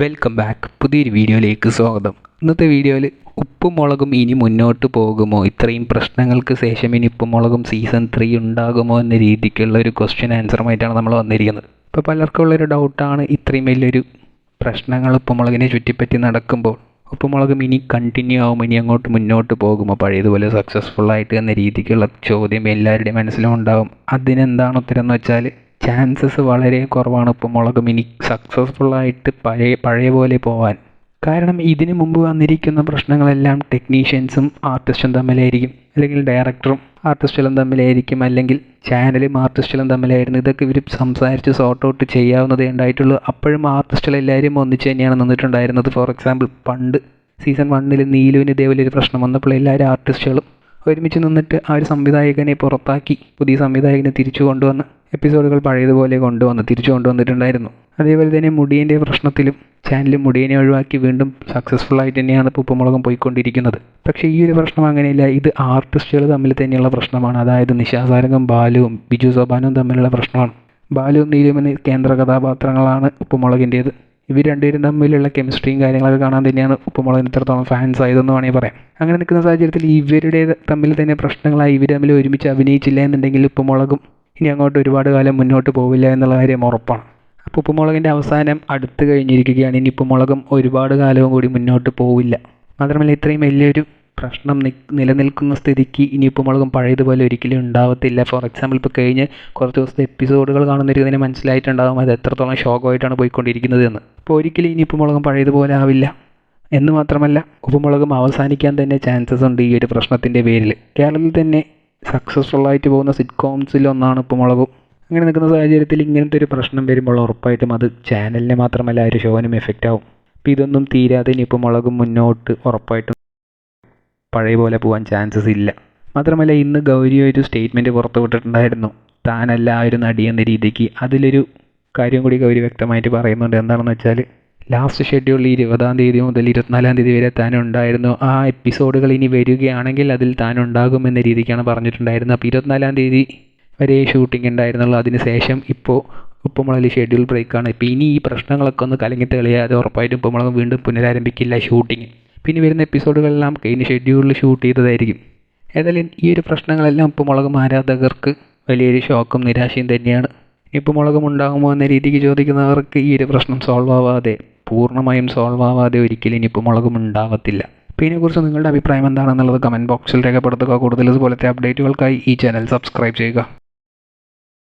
Welcome back പുതിയൊരു വീഡിയോയിലേക്ക് സ്വാഗതം. ഇന്നത്തെ വീഡിയോയിൽ ഉപ്പും മുളകും ഇനി മുന്നോട്ട് പോകുമോ? ഇത്രയും പ്രശ്നങ്ങൾക്ക് ശേഷം ഇനി ഉപ്പും മുളകും സീസൺ ത്രീ ഉണ്ടാകുമോ എന്ന രീതിക്കുള്ള ഒരു ക്വസ്റ്റ്യൻ ആൻസറുമായിട്ടാണ് നമ്മൾ വന്നിരിക്കുന്നത്. ഇപ്പോൾ പലർക്കും ഉള്ളൊരു ഡൗട്ടാണ് ഇത്രയും വലിയൊരു പ്രശ്നങ്ങൾ ഉപ്പുമുളകിനെ ചുറ്റിപ്പറ്റി നടക്കുമ്പോൾ. ഉപ്പുമുളകും ഇനി കണ്ടിന്യൂ ആവും ഇനി അങ്ങോട്ട് മുന്നോട്ട് പോകുമോ? പഴയതുപോലെ സക്സസ്ഫുൾ ആയിട്ട് എന്ന രീതിക്കുള്ള ചോദ്യം എല്ലാവരുടെയും മനസ്സിലും ഉണ്ടാവും. അതിനെന്താണ് ഉത്തരം എന്ന് വെച്ചാൽ ചാൻസസ് വളരെ കുറവാണ് ഇപ്പോൾ മുളക്. മിനി ആയിട്ട് പഴയ പഴയ പോലെ പോവാൻ. കാരണം ഇതിനു മുമ്പ് വന്നിരിക്കുന്ന പ്രശ്നങ്ങളെല്ലാം ടെക്നീഷ്യൻസും ആർട്ടിസ്റ്റും തമ്മിലായിരിക്കും. അല്ലെങ്കിൽ ഡയറക്ടറും ആർട്ടിസ്റ്റുകളും തമ്മിലായിരിക്കും. അല്ലെങ്കിൽ ചാനലും ആർട്ടിസ്റ്റുകളും തമ്മിലായിരുന്നു. ഇതൊക്കെ ഇവർ സംസാരിച്ച് സോർട്ട് ഔട്ട് ചെയ്യാവുന്നതേ ഉണ്ടായിട്ടുള്ളൂ. അപ്പോഴും ആർട്ടിസ്റ്റുകൾ എല്ലാവരും ഒന്നിച്ച് തന്നെയാണ് നിന്നിട്ടുണ്ടായിരുന്നത്. ഫോർ എക്സാമ്പിൾ പണ്ട് സീസൺ വണ്ണിൽ നീലുവിന് ഇതേപോലെ ഒരു പ്രശ്നം വന്നപ്പോൾ എല്ലാവരും ആർട്ടിസ്റ്റുകളും ഒരുമിച്ച് നിന്നിട്ട് ആ ഒരു സംവിധായകനെ പുറത്താക്കി. പുതിയ സംവിധായകനെ തിരിച്ചു കൊണ്ടുവന്ന്. എപ്പിസോഡുകൾ പഴയതുപോലെ കൊണ്ടുവന്ന് തിരിച്ചു കൊണ്ടുവന്നിട്ടുണ്ടായിരുന്നു. അതേപോലെ തന്നെ മുടിയന്റെ പ്രശ്നത്തിലും ചാനൽ മുടിയനെ ഒഴിവാക്കി വീണ്ടും സക്സസ്ഫുൾ ആയിട്ട് തന്നെയാണ് പുപ്പുമുളകം പോയിക്കൊണ്ടിരിക്കുന്നത്. പക്ഷേ ഈ ഒരു പ്രശ്നം അങ്ങനെയില്ല ഇത് ആർട്ടിസ്റ്റുകൾ തമ്മിൽ തന്നെയുള്ള പ്രശ്നമാണ്. അതായത് നിശാസാരംഗം ബാലുവും ബിജു സോബാനും തമ്മിലുള്ള പ്രശ്നമാണ്. ബാലുവും നീലും കേന്ദ്ര കഥാപാത്രങ്ങളാണ് ഉപ്പുമുളകിന്റേത്. ഇവർ രണ്ടുപേരും തമ്മിലുള്ള കെമിസ്ട്രിയും കാര്യങ്ങളൊക്കെ കാണാൻ തന്നെയാണ് ഉപ്പുമുളകിന് ഇത്രത്തോളം ഫാൻസ് ആയതെന്ന് വേണമെങ്കിൽ പറയാം. അങ്ങനെ നിൽക്കുന്ന സാഹചര്യത്തിൽ ഇവരുടെ തമ്മിൽ തന്നെ പ്രശ്നങ്ങളായി ഇവർ തമ്മിൽ ഒരുമിച്ച് അഭിനയിച്ചില്ല എന്നുണ്ടെങ്കിൽ ഉപ്പുമുളകും ഇനി അങ്ങോട്ട് ഒരുപാട് കാലം മുന്നോട്ട് പോവില്ല എന്നുള്ള കാര്യം ഉറപ്പാണ്. അപ്പോൾ ഉപ്പുമുളകിന്റെ അവസാനം അടുത്ത് കഴിഞ്ഞിരിക്കുകയാണ്. ഇനി ഉപ്പുമുളകും ഒരുപാട് കാലവും കൂടി മുന്നോട്ട് പോവില്ല. മാത്രമല്ല ഇത്രയും വലിയൊരു പ്രശ്നം നിലനിൽക്കുന്ന സ്ഥിതിക്ക് ഇനി ഉപ്പുമുളകും പഴയതുപോലെ ഒരിക്കലും ഉണ്ടാവത്തില്ല. ഫോർ എക്സാമ്പിൾ ഇപ്പോൾ കഴിഞ്ഞ് കുറച്ച് ദിവസത്തെ എപ്പിസോഡുകൾ കാണുന്നവർക്ക് തന്നെ മനസ്സിലായിട്ടുണ്ടാകും അത് എത്രത്തോളം ഷോക്കായിട്ടാണ് പോയിക്കൊണ്ടിരിക്കുന്നത് എന്ന്. അപ്പോൾ ഒരിക്കലും ഇനി ഉപ്പുമുളകും പഴയതുപോലെ ആവില്ല. എന്ന് മാത്രമല്ല ഉപ്പുമുളകും അവസാനിക്കാൻ തന്നെ ചാൻസസ് ഉണ്ട് ഈ ഒരു പ്രശ്നത്തിന്റെ പേരിൽ കേരളത്തിൽ തന്നെ സക്സസ്ഫുൾ ആയിട്ട് പോകുന്ന സിറ്റ്കോംസിൽ ഒന്നാണ് ഉപ്പുമുളകും അങ്ങനെ നിൽക്കുന്ന സാഹചര്യത്തിൽ ഇങ്ങനത്തെ ഒരു പ്രശ്നം വരുമ്പോൾ ഉറപ്പായിട്ടും അത് ചാനലിനെ മാത്രമല്ല ഒരു ഷോനും എഫക്റ്റ് ആവും. അപ്പോൾ ഇതൊന്നും തീരാതെ ഇനി ഉപ്പുമുളകും മുന്നോട്ട് ഉറപ്പായിട്ടും പഴയ പോലെ പോകാൻ ചാൻസസ് ഇല്ല. മാത്രമല്ല ഇന്ന് ഗൗരി ഒരു സ്റ്റേറ്റ്മെന്റ് പുറത്തു വിട്ടിട്ടുണ്ടായിരുന്നു. താനല്ല ആ ഒരു നടി എന്ന രീതിക്ക്. അതിലൊരു കാര്യം കൂടി ഗൗരി വ്യക്തമായിട്ട് പറയുന്നുണ്ട്. എന്താണെന്ന് വെച്ചാൽ ലാസ്റ്റ് ഷെഡ്യൂൾ ഇരുപതാം തീയതി മുതൽ ഇരുപത്തിനാലാം തീയതി വരെ താൻ ഉണ്ടായിരുന്നു ആ എപ്പിസോഡുകൾ ഇനി വരികയാണെങ്കിൽ അതിൽ താൻ ഉണ്ടാകുമെന്ന രീതിക്കാണ് പറഞ്ഞിട്ടുണ്ടായിരുന്നത്. അപ്പോൾ ഇരുപത്തിനാലാം തീയതി വരെ ഷൂട്ടിംഗ് ഉണ്ടായിരുന്നുള്ളൂ. അതിന് ശേഷം ഇപ്പോൾ ഉപ്പുമുളകിൽ ഷെഡ്യൂൾ ബ്രേക്കാണ് ഇപ്പോൾ ഇനി ഈ പ്രശ്നങ്ങളൊക്കെ ഒന്ന് കലങ്ങി തെളിയാതെ ഉറപ്പായിട്ടും ഉപ്പുമുളക് വീണ്ടും പുനരാരംഭിക്കില്ല ഷൂട്ടിംഗ് പിന്നെ വരുന്ന എപ്പിസോഡുകളെല്ലാം ഇനി ഷെഡ്യൂളിൽ ഷൂട്ട് ചെയ്തതായിരിക്കും. ഏതായാലും ഈ ഒരു പ്രശ്നങ്ങളെല്ലാം ഉപ്പുമുളകും ആരാധകർക്ക് വലിയൊരു ഷോക്കും നിരാശയും തന്നെയാണ്. ഉപ്പുമുളകും ഉണ്ടാകുമോ എന്ന രീതിക്ക് ചോദിക്കുന്നവർക്ക് ഈ ഒരു പ്രശ്നം സോൾവ് ആവാതെ പൂർണമായും സോൾവ് ആവാതെ ഒരിക്കലും ഇനിയിപ്പോൾ ഉപ്പുമുളകും ഉണ്ടാവത്തില്ല. അപ്പോൾ ഇതിനെക്കുറിച്ച് നിങ്ങളുടെ അഭിപ്രായം എന്താണെന്നുള്ളത് കമന്റ് ബോക്സിൽ രേഖപ്പെടുത്തുക. കൂടുതൽ ഇതുപോലത്തെ അപ്ഡേറ്റുകൾക്കായി ഈ ചാനൽ സബ്സ്ക്രൈബ് ചെയ്യുക.